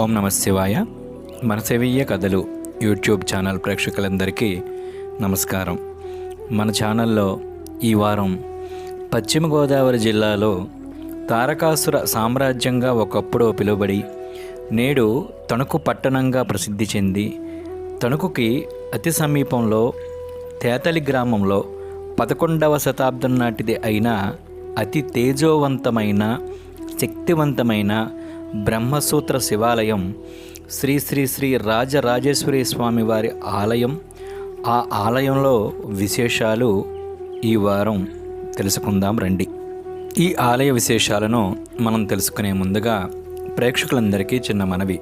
ఓం నమ శివాయ. మనసేవీయ కథలు యూట్యూబ్ ఛానల్ ప్రేక్షకులందరికీ నమస్కారం. మన ఛానల్లో ఈ వారం పశ్చిమ గోదావరి జిల్లాలో తారకాసుర సామ్రాజ్యంగా ఒకప్పుడు పిలువబడి నేడు తణుకు పట్టణంగా ప్రసిద్ధి చెంది తణుకుకి అతి సమీపంలో తేతలి గ్రామంలో పదకొండవ శతాబ్దం నాటిది అయిన అతి తేజోవంతమైన శక్తివంతమైన బ్రహ్మసూత్ర శివాలయం శ్రీ శ్రీ శ్రీ రాజరాజేశ్వరి స్వామి వారి ఆలయం. ఆ ఆలయంలో విశేషాలు ఈ వారం తెలుసుకుందాం రండి. ఈ ఆలయ విశేషాలను మనం తెలుసుకునే ముందుగా ప్రేక్షకులందరికీ చిన్న మనవి.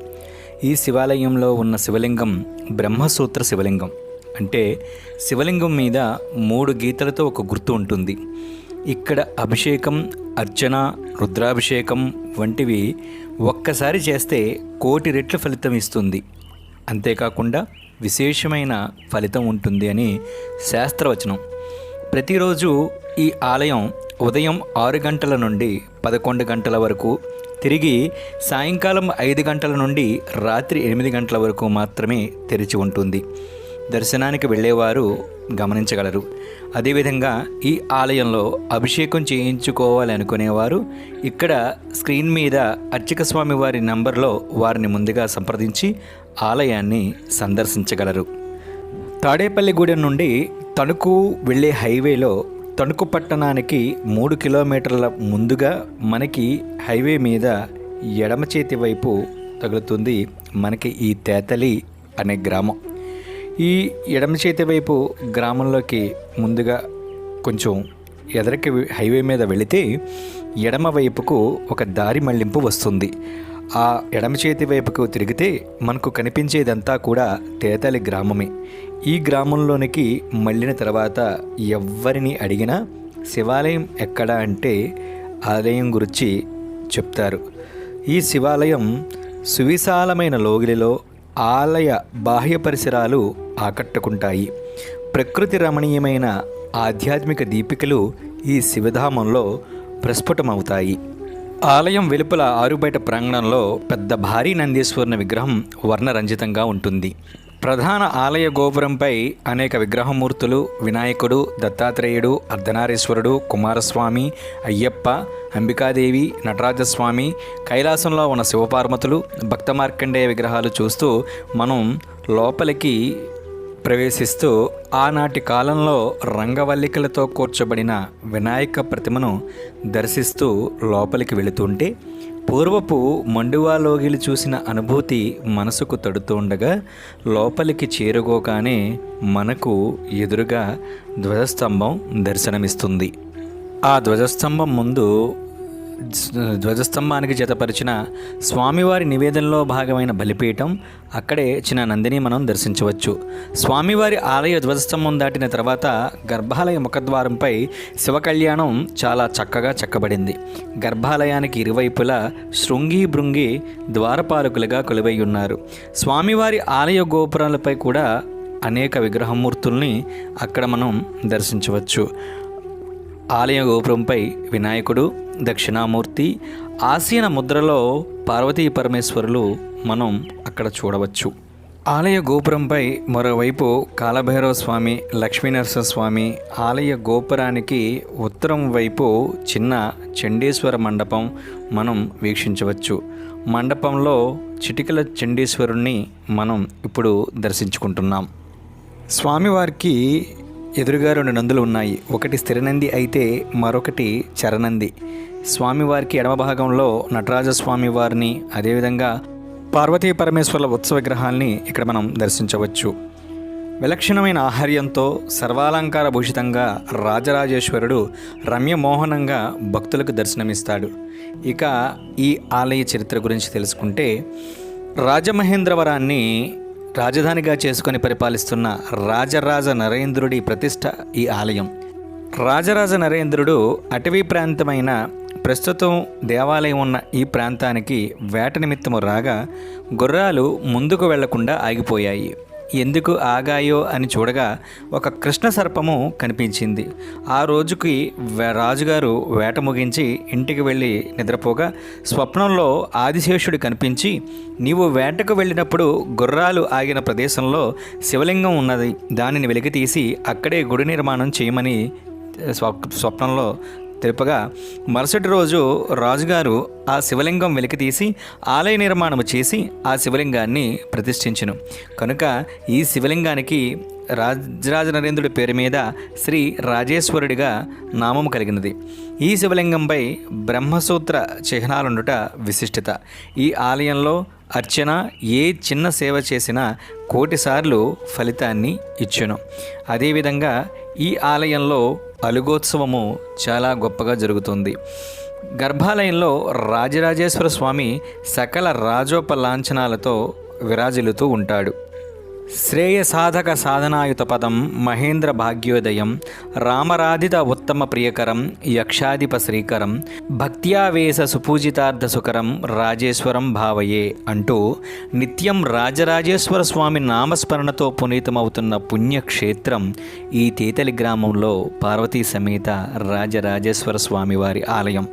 ఈ శివాలయంలో ఉన్న శివలింగం బ్రహ్మసూత్ర శివలింగం. అంటే శివలింగం మీద మూడు గీతలతో ఒక గుర్తు ఉంటుంది. ఇక్కడ అభిషేకం అర్చన రుద్రాభిషేకం వంటివి ఒక్కసారి చేస్తే కోటి రెట్ల ఫలితం ఇస్తుంది. అంతేకాకుండా విశేషమైన ఫలితం ఉంటుంది అని శాస్త్రవచనం. ప్రతిరోజు ఈ ఆలయం ఉదయం ఆరు గంటల నుండి పదకొండు గంటల వరకు తిరిగి సాయంకాలం ఐదు గంటల నుండి రాత్రి ఎనిమిది గంటల వరకు మాత్రమే తెరిచి ఉంటుంది. దర్శనానికి వెళ్ళేవారు గమనించగలరు. అదేవిధంగా ఈ ఆలయంలో అభిషేకం చేయించుకోవాలి అనుకునేవారు ఇక్కడ స్క్రీన్ మీద అర్చక స్వామి వారి నంబర్లో వారిని ముందుగా సంప్రదించి ఆలయాన్ని సందర్శించగలరు. తాడేపల్లిగూడెం నుండి తణుకు వెళ్ళే హైవేలో తణుకు పట్టణానికి మూడు కిలోమీటర్ల ముందుగా మనకి హైవే మీద ఎడమ చేతి వైపు తగులుతుంది మనకి ఈ తేతలి అనే గ్రామం. ఈ ఎడమ చేతి వైపు గ్రామంలోకి ముందుగా కొంచెం ఎదరికి హైవే మీద వెళితే ఎడమ వైపుకు ఒక దారి మళ్ళింపు వస్తుంది. ఆ ఎడమ చేతి వైపుకు తిరిగితే మనకు కనిపించేదంతా కూడా తేతలి గ్రామమే. ఈ గ్రామంలోనికి మళ్ళిన తర్వాత ఎవ్వరిని అడిగినా శివాలయం ఎక్కడ అంటే ఆలయం గురించి చెప్తారు. ఈ శివాలయం సువిశాలమైన లోగిలిలో ఆలయ బాహ్య పరిసరాలు ఆకట్టుకుంటాయి. ప్రకృతి రమణీయమైన ఆధ్యాత్మిక దీపికలు ఈ శివధామంలో ప్రస్ఫుటమవుతాయి. ఆలయం వెలుపల ఆరుబయట ప్రాంగణంలో పెద్ద భారీ నందీశ్వరుని విగ్రహం వర్ణరంజితంగా ఉంటుంది. ప్రధాన ఆలయ గోపురంపై అనేక విగ్రహమూర్తులు వినాయకుడు దత్తాత్రేయుడు అర్ధనారీశ్వరుడు కుమారస్వామి అయ్యప్ప అంబికాదేవి నటరాజస్వామి కైలాసంలో ఉన్న శివపార్వతులు భక్త మార్కండేయ విగ్రహాలు చూస్తూ మనం లోపలికి ప్రవేశిస్తూ ఆనాటి కాలంలో రంగవల్లికలతో కూర్చబడిన వినాయక ప్రతిమను దర్శిస్తూ లోపలికి వెళుతుంటే పూర్వపు మండువాలోగిలు చూసిన అనుభూతి మనసుకు తడుతుండగా లోపలికి చేరుకోగానే మనకు ఎదురుగా ధ్వజస్తంభం దర్శనమిస్తుంది. ఆ ధ్వజస్తంభం ముందు ధ్వజస్తంభానికి జతపరిచిన స్వామివారి నివేదనలో భాగమైన బలిపీఠం అక్కడే చిన్న నందిని మనం దర్శించవచ్చు. స్వామివారి ఆలయ ధ్వజస్తంభం దాటిన తర్వాత గర్భాలయ ముఖద్వారంపై శివకళ్యాణం చాలా చక్కగా చెక్కబడింది. గర్భాలయానికి ఇరువైపులా శృంగి భృంగి ద్వారపాలకులుగా కొలువై ఉన్నారు స్వామివారి ఆలయ గోపురాలపై కూడా అనేక విగ్రహమూర్తుల్ని అక్కడ మనం దర్శించవచ్చు. ఆలయ గోపురంపై వినాయకుడు దక్షిణామూర్తి ఆసీన ముద్రలో పార్వతీ పరమేశ్వరులు మనం అక్కడ చూడవచ్చు. ఆలయ గోపురంపై మరోవైపు కాలభైరవ స్వామి లక్ష్మీనరసింహ స్వామి ఆలయ గోపురానికి ఉత్తరం వైపు చిన్న చండీశ్వర మండపం మనం వీక్షించవచ్చు. మండపంలో చిటికల చండీశ్వరుణ్ణి మనం ఇప్పుడు దర్శించుకుంటున్నాం. స్వామివారికి ఎదురుగా రెండు నందులు ఉన్నాయి. ఒకటి స్థిరనంది అయితే మరొకటి చరనంది స్వామివారికి ఎడమ భాగంలో నటరాజస్వామి వారిని అదేవిధంగా పార్వతీ పరమేశ్వరుల ఉత్సవ విగ్రహాల్ని ఇక్కడ మనం దర్శించవచ్చు. విలక్షణమైన ఆహార్యంతో సర్వాలంకార భూషితంగా రాజరాజేశ్వరుడు రమ్యమోహనంగా భక్తులకు దర్శనమిస్తాడు. ఇక ఈ ఆలయ చరిత్ర గురించి తెలుసుకుంటే రాజమహేంద్రవరాన్ని రాజధానిగా చేసుకొని పరిపాలిస్తున్న రాజరాజ నరేంద్రుడి ప్రతిష్ట ఈ ఆలయం. రాజరాజ నరేంద్రుడు అటవీ ప్రాంతమైన ప్రస్తుతం దేవాలయం ఉన్న ఈ ప్రాంతానికి వేట నిమిత్తము రాగా గుర్రాలు ముందుకు వెళ్ళకుండా ఆగిపోయాయి. ఎందుకు ఆగాయో అని చూడగా ఒక కృష్ణ సర్పము కనిపించింది. ఆ రోజుకి రాజుగారు వేట ముగించి ఇంటికి వెళ్ళి నిద్రపోగా స్వప్నంలో ఆదిశేషుడు కనిపించి నీవు వేటకు వెళ్ళినప్పుడు గుర్రాలు ఆగిన ప్రదేశంలో శివలింగం ఉన్నది. దానిని వెలికి తీసి అక్కడే గుడి నిర్మాణం చేయమని స్వప్ స్వప్నంలో తెలుపగా మరుసటి రోజు రాజుగారు ఆ శివలింగం వెలికితీసి ఆలయ నిర్మాణం చేసి ఆ శివలింగాన్ని ప్రతిష్ఠించను. కనుక ఈ శివలింగానికి రాజరాజ నరేంద్రుడి పేరు మీద శ్రీ రాజేశ్వరుడిగా నామము కలిగినది. ఈ శివలింగంపై బ్రహ్మసూత్ర చిహ్నాలుండుట విశిష్టత. ఈ ఆలయంలో అర్చన ఏ చిన్న సేవ చేసినా కోటిసార్లు ఫలితాన్ని ఇచ్చును. అదేవిధంగా ఈ ఆలయంలో అలుగోత్సవము చాలా గొప్పగా జరుగుతుంది. గర్భాలయంలో రాజరాజేశ్వర స్వామి సకల రాజోపలాంఛనాలతో విరాజిల్లుతూ ఉంటాడు. శ్రేయసాధక సాధనాయుత పదం మహేంద్ర భాగ్యోదయం రామరాధిత ఉత్తమ ప్రియకరం యక్షాధిప శ్రీకరం భక్త్యావేశ సుపూజితార్థ సుకరం రాజేశ్వరం భావయే అంటూ నిత్యం రాజరాజేశ్వర స్వామి నామస్మరణతో పునీతమవుతున్న పుణ్యక్షేత్రం ఈ తేతలి గ్రామంలో పార్వతీ సమేత రాజరాజేశ్వర స్వామి వారి ఆలయం.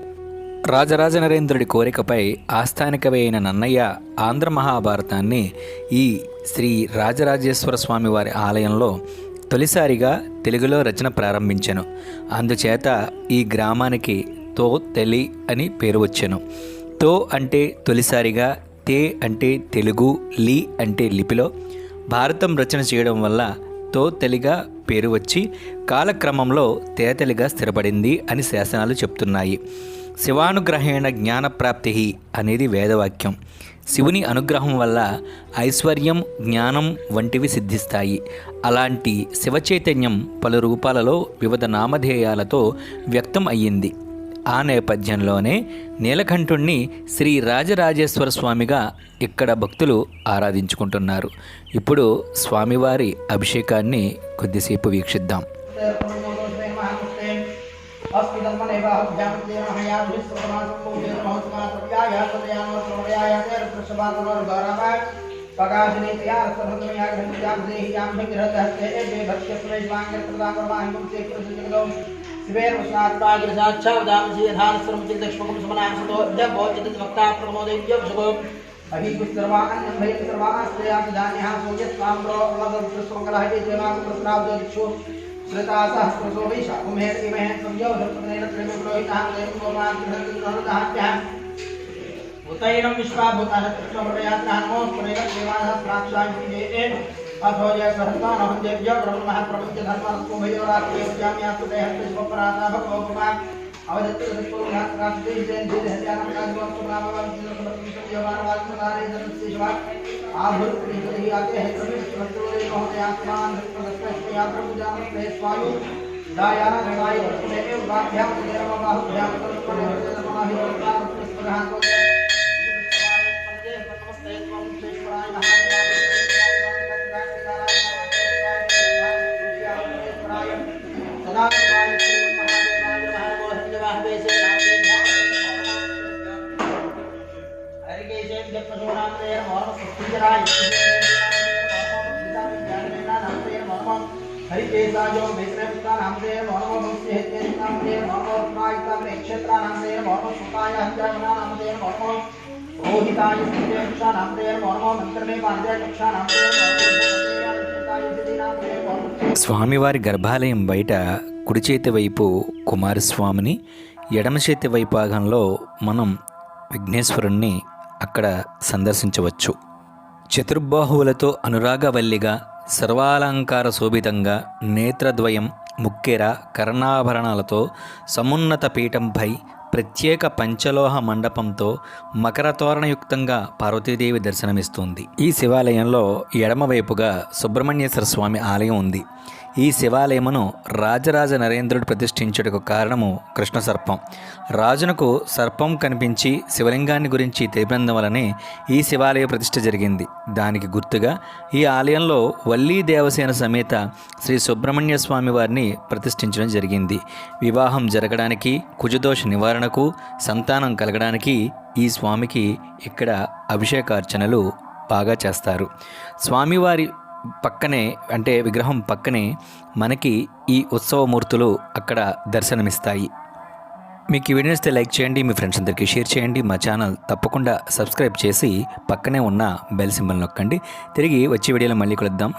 రాజరాజ నరేంద్రుడి కోరికపై ఆస్థానికవే అయిన నన్నయ్య ఆంధ్ర మహాభారతాన్ని ఈ శ్రీ రాజరాజేశ్వర స్వామి వారి ఆలయంలో తొలిసారిగా తెలుగులో రచన ప్రారంభించెను. అందుచేత ఈ గ్రామానికి తో తెలి అని పేరు వచ్చెను. తో అంటే తొలిసారిగా తే అంటే తెలుగు లీ అంటే లిపిలో భారతం రచన చేయడం వల్ల తో తెలిగా పేరు వచ్చి కాలక్రమంలో తేతలిగా స్థిరపడింది అని శాసనాలు చెప్తున్నాయి. శివానుగ్రహేణ జ్ఞానప్రాప్తి అనేది వేదవాక్యం. శివుని అనుగ్రహం వల్ల ఐశ్వర్యం జ్ఞానం వంటివి సిద్ధిస్తాయి. అలాంటి శివచైతన్యం పలు రూపాలలో వివిధ నామధేయాలతో వ్యక్తం అయ్యింది. ఆ నేపథ్యంలోనే నీలకంఠుణ్ణి శ్రీ రాజరాజేశ్వర స్వామిగా ఇక్కడ భక్తులు ఆరాధించుకుంటున్నారు ఇప్పుడు స్వామివారి అభిషేకాన్ని కొద్దిసేపు వీక్షిద్దాం अभी कुछ सर्वांग भय सर्वांग श्रेया दान्यः सोयत काम्रो अलग सुसंगलाह के जनाग प्रस्ताव जो दिक्षु श्रेता सहस्रसो वै शाकुमेर इमे संजो धर्मनेन त्रिमे प्रोहितः देव गोमान त्रिधर दहात्यः भूतैरं विश्वा भूताः त्रिचोमरयात्रः नमो प्रेम देवाः प्राक्षान्ति जय। एव अथो ये सहस्तान अहम देव्य ब्रह्म महाप्रभुज धर्मस्तु भैरवात्मेत्याम्यास्तु देहस्य शिवपराता भगवपुमा अवदत्ते सत्पुरुषात्रास्ते जैन जैन हत्यानं काजवस्तु नामवादिन्द्रपतिसत्यवानवादिन्द्रारे जनस्य शिवा आभूतप्रियहि आते हे प्रविष्टवस्तुरे महोदयात्मान प्रदत्तस्य प्रभुजानस्ते स्वायु दायान गणाय वस्तुदेव वाभ्यां देवबाहुभ्यां तत्परे नमः हितां प्रस्पदान्तो స్వామివారి గర్భాలయం బయట కుడి చేతి వైపు కుమారస్వామిని ఎడమ చేతి వైపాగంలో మనం విఘ్నేశ్వరుణ్ణి అక్కడ సందర్శించవచ్చు. చతుర్బాహువులతో అనురాగవల్లిగా సర్వాలంకార శోభితంగా నేత్రద్వయం ముక్కెర కర్ణాభరణాలతో సమున్నత పీఠంపై ప్రత్యేక పంచలోహ మండపంతో మకర తోరణయుక్తంగా పార్వతీదేవి దర్శనమిస్తుంది. ఈ శివాలయంలో ఎడమవైపుగా సుబ్రహ్మణ్యేశ్వర స్వామి ఆలయం ఉంది. ఈ శివాలయమును రాజరాజ నరేంద్రుడు ప్రతిష్ఠించుటకు కారణము కృష్ణ సర్పం. రాజునకు సర్పం కనిపించి శివలింగాన్ని గురించి తెలిపినందువలనే ఈ శివాలయ ప్రతిష్ఠ జరిగింది. దానికి గుర్తుగా ఈ ఆలయంలో వల్లీ దేవసేన సమేత శ్రీ సుబ్రహ్మణ్య స్వామి వారిని ప్రతిష్ఠించడం జరిగింది. వివాహం జరగడానికి కుజదోష నివారణకు సంతానం కలగడానికి ఈ స్వామికి ఇక్కడ అభిషేకార్చనలు బాగా చేస్తారు. స్వామివారి పక్కనే అంటే విగ్రహం పక్కనే మనకి ఈ ఉత్సవమూర్తులు అక్కడ దర్శనమిస్తాయి. మీకు ఈ వీడియో నచ్చితే లైక్ చేయండి మీ ఫ్రెండ్స్ అందరికీ షేర్ చేయండి మా ఛానల్ తప్పకుండా సబ్స్క్రైబ్ చేసి పక్కనే ఉన్న బెల్ సింబల్ నొక్కండి. తిరిగి వచ్చే వీడియోలో మళ్ళీ కలుద్దాం.